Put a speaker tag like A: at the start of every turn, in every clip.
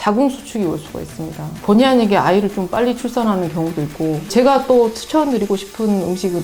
A: 자궁 수축이 올 수가 있습니다. 본의 아니게 아이를 좀 빨리 출산하는 경우도 있고 제가 또 추천드리고 싶은 음식은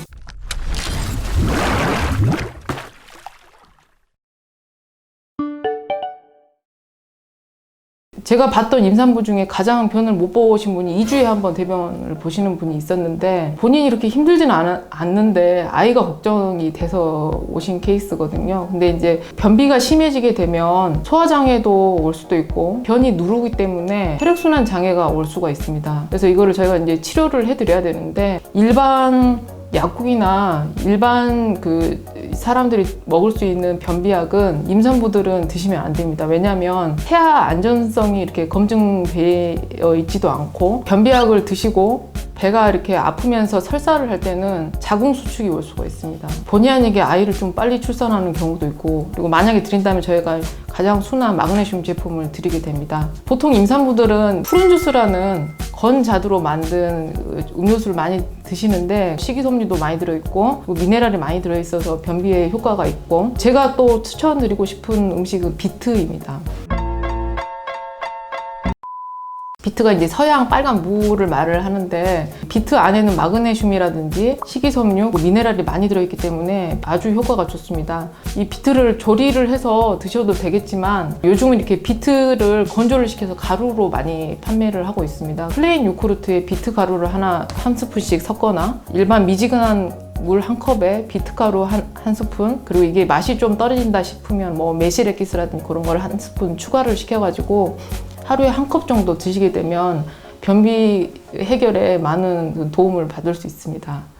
A: 제가 봤던 임산부 중에 가장 변을 못 보신 분이 2주에 한 번 대변을 보시는 분이 있었는데 본인이 이렇게 힘들지는 않, 않는데 아이가 걱정이 돼서 오신 케이스거든요. 근데 이제 변비가 심해지게 되면 소화장애도 올 수도 있고 변이 누르기 때문에 혈액순환 장애가 올 수가 있습니다. 그래서 이거를 저희가 이제 치료를 해드려야 되는데 일반 약국이나 일반 그 사람들이 먹을 수 있는 변비약은 임산부들은 드시면 안 됩니다. 왜냐하면 태아 안전성이 이렇게 검증되어 있지도 않고 변비약을 드시고 배가 이렇게 아프면서 설사를 할 때는 자궁 수축이 올 수가 있습니다. 본의 아니게 아이를 좀 빨리 출산하는 경우도 있고 그리고 만약에 드린다면 저희가 가장 순한 마그네슘 제품을 드리게 됩니다. 보통 임산부들은 푸른 주스라는 건자두로 만든 음료수를 많이 드시는데 식이섬유도 많이 들어있고 미네랄이 많이 들어있어서 변비에 효과가 있고 제가 또 추천드리고 싶은 음식은 비트입니다. 비트가 이제 서양 빨간 무를 말을 하는데 비트 안에는 마그네슘이라든지 식이섬유, 뭐 미네랄이 많이 들어있기 때문에 아주 효과가 좋습니다. 이 비트를 조리를 해서 드셔도 되겠지만 요즘은 이렇게 비트를 건조를 시켜서 가루로 많이 판매를 하고 있습니다. 플레인 요구르트에 비트 가루를 하나 한 스푼씩 섞거나 일반 미지근한 물한 컵에 비트가루 한, 한 스푼 그리고 이게 맛이 좀 떨어진다 싶으면 뭐 메시레기스라든지 그런 걸 한 스푼 추가를 시켜가지고 하루에 한 컵 정도 드시게 되면 변비 해결에 많은 도움을 받을 수 있습니다.